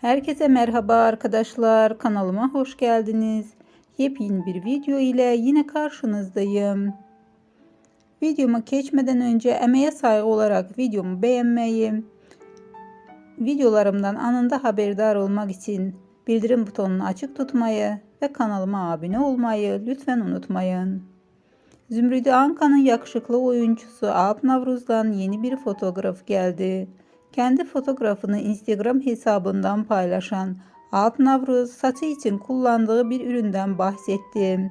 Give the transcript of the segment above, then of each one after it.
Herkese merhaba arkadaşlar. Kanalıma hoş geldiniz. Yepyeni bir video ile yine karşınızdayım. Videoma geçmeden önce emeğe saygı olarak videomu beğenmeyi, videolarımdan anında haberdar olmak için bildirim butonunu açık tutmayı ve kanalıma abone olmayı lütfen unutmayın. Zümrüdü Anka'nın yakışıklı oyuncusu Alp Navruz'dan yeni bir fotoğraf geldi. Kendi fotoğrafını Instagram hesabından paylaşan Alp Navruz saçı için kullandığı bir üründen bahsetti.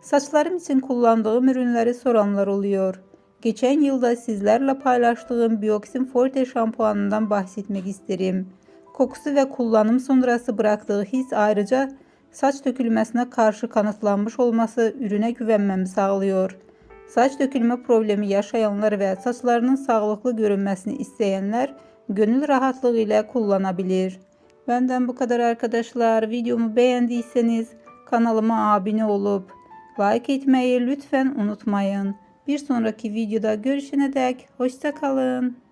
Saçlarım için kullandığım ürünleri soranlar oluyor. Geçen yılda sizlerle paylaştığım Bioxin Forte şampuanından bahsetmek isterim. Kokusu ve kullanım sonrası bıraktığı his ayrıca saç dökülmesine karşı kanıtlanmış olması ürüne güvenmemi sağlıyor. Saç dökülme problemi yaşayanlar ve saçlarının sağlıklı görünmesini isteyenler gönül rahatlığı ile kullanabilir. Benden bu kadar arkadaşlar. Videomu beğendiyseniz kanalıma abone olup like etmeyi lütfen unutmayın. Bir sonraki videoda görüşene dek hoşça kalın.